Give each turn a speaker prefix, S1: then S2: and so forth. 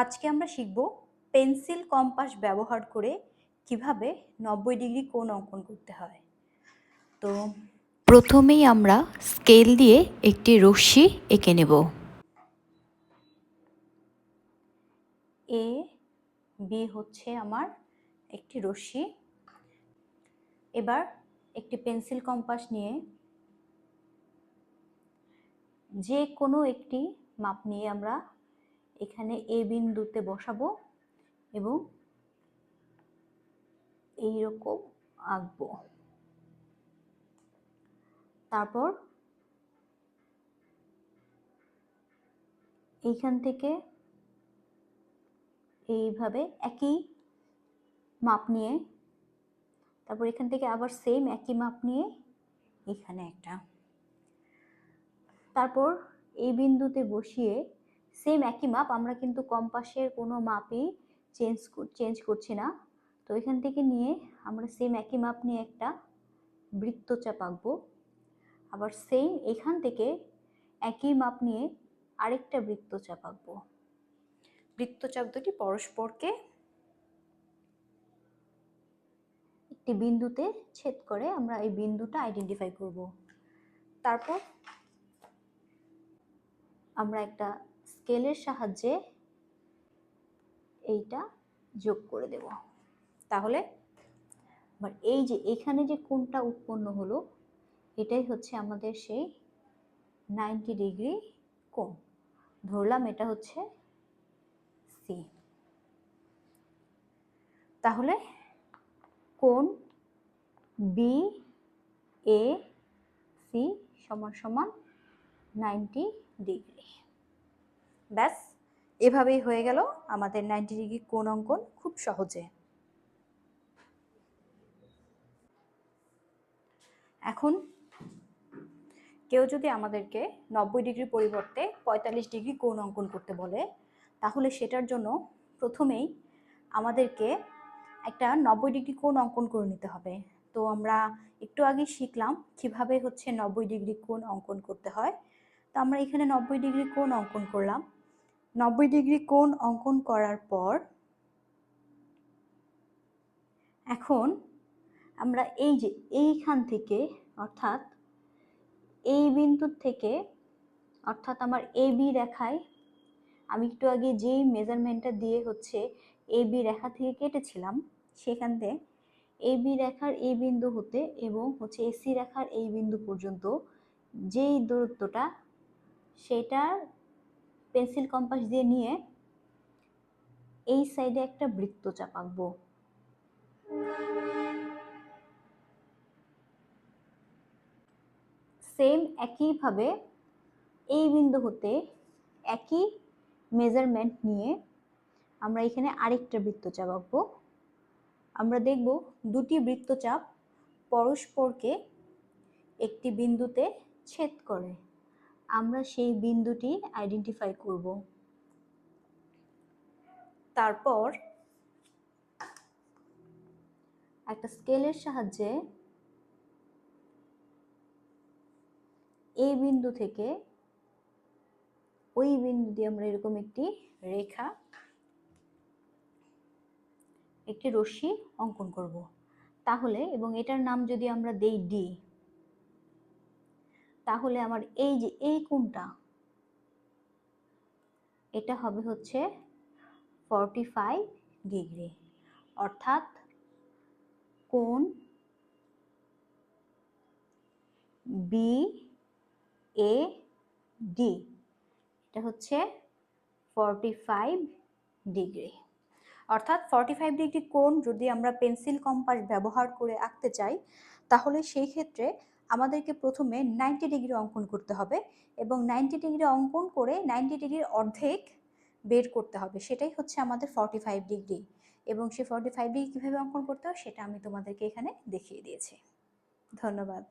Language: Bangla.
S1: আজকে আমরা শিখব পেন্সিল কম্পাস ব্যবহার করে কীভাবে নব্বই ডিগ্রি কোণ অঙ্কন করতে হয়। তো
S2: প্রথমেই আমরা স্কেল দিয়ে একটি রশ্মি এঁকে নেব।
S1: এ, বি হচ্ছে আমার একটি রশ্মি। এবার একটি পেন্সিল কম্পাস নিয়ে যে কোনো একটি মাপ নিয়ে আমরা এখানে এ বিন্দুতে বসাবো এবং এইরকম আঁকবো। তারপর এইখান থেকে এইভাবে একই মাপ নিয়ে, তারপর এখান থেকে আবার সেম একই মাপ নিয়ে এখানে একটা। তারপর এই বিন্দুতে বসিয়ে সেম একই মাপ আমরা কিন্তু কম্পাসের কোনো মাপই চেঞ্জ চেঞ্জ করছি না। তো এখান থেকে নিয়ে আমরা সেম একই মাপ নিয়ে একটা বৃত্তচাপ আঁকবো। আবার সেম এখান থেকে একই মাপ নিয়ে আরেকটা বৃত্তচাপ আঁকবো। বৃত্তচাপ দুটি পরস্পরকে একটি বিন্দুতে ছেদ করে আমরা এই বিন্দুটা আইডেন্টিফাই করব। তারপর আমরা একটা স্কেলের সাহায্যে এইটা যোগ করে দেব। তাহলে আবার এই যে এখানে যে কোণটা উৎপন্ন হলো, এটাই হচ্ছে আমাদের সেই নাইনটি ডিগ্রি কোণ। ধরলাম এটা হচ্ছে সি। তাহলে কোণ বি, এ, সি সমান সমান নাইনটি ডিগ্রি। ব্যাস, এভাবেই হয়ে গেল আমাদের নাইনটি ডিগ্রি কোণ অঙ্কন খুব সহজে। এখন কেউ যদি আমাদেরকে নব্বই ডিগ্রির পরিবর্তে পঁয়তাল্লিশ ডিগ্রি কোণ অঙ্কন করতে বলে, তাহলে সেটার জন্য প্রথমেই আমাদেরকে একটা নব্বই ডিগ্রি কোণ অঙ্কন করে নিতে হবে। তো আমরা একটু আগে শিখলাম কীভাবে হচ্ছে নব্বই ডিগ্রি কোণ অঙ্কন করতে হয়। তো আমরা এখানে নব্বই ডিগ্রি কোণ অঙ্কন করলাম। নব্বই ডিগ্রি কোণ অঙ্কন করার পর এখন আমরা এই যে এইখান থেকে, অর্থাৎ এই বিন্দুর থেকে, অর্থাৎ আমার এ বি রেখায়, আমি একটু আগে যেই মেজারমেন্টটা দিয়ে হচ্ছে এ বি রেখা থেকে কেটেছিলাম, সেখান থেকে এ বি রেখার এই বিন্দু হতে এবং হচ্ছে এসি রেখার এই বিন্দু পর্যন্ত যেই দূরত্বটা, সেটার পেন্সিল কম্পাস দিয়ে নিয়ে এই সাইডে একটা বৃত্তচাপ আঁকবো সেম একইভাবে এই বিন্দু হতে একই মেজারমেন্ট নিয়ে আমরা এখানে আরেকটা বৃত্তচাপ আঁকবো আমরা দেখব দুটি বৃত্তচাপ পরস্পরকে একটি বিন্দুতে ছেদ করে। আমরা সেই বিন্দুটি আইডেন্টিফাই করব। তারপর একটা স্কেলের সাহায্যে এই বিন্দু থেকে ওই বিন্দু দিয়ে আমরা এরকম একটি রেখা, একটি রশ্মি অঙ্কন করব। তাহলে এবং এটার নাম যদি আমরা দেই ডি তাহলে আমার এই যে, এই কোণটা, এটা হবে হচ্ছে ফর্টি ফাইভ ডিগ্রি অর্থাৎ কোণ বি এ ডি এটা হচ্ছে ফর্টি ফাইভ ডিগ্রি অর্থাৎ ফর্টি ফাইভ ডিগ্রি কোণ যদি আমরা পেন্সিল কম্পাস ব্যবহার করে আঁকতে চাই, তাহলে সেই ক্ষেত্রে আমাদেরকে প্রথমে নাইনটি ডিগ্রি অঙ্কন করতে হবে এবং নাইনটি ডিগ্রি অঙ্কন করে নাইনটি ডিগ্রির অর্ধেক বের করতে হবে। সেটাই হচ্ছে আমাদের ফর্টি ফাইভ ডিগ্রি এবং সেই ফর্টি ফাইভ ডিগ্রি কীভাবে অঙ্কন করতে হয় সেটা আমি তোমাদেরকে এখানে দেখিয়ে দিয়েছি। ধন্যবাদ।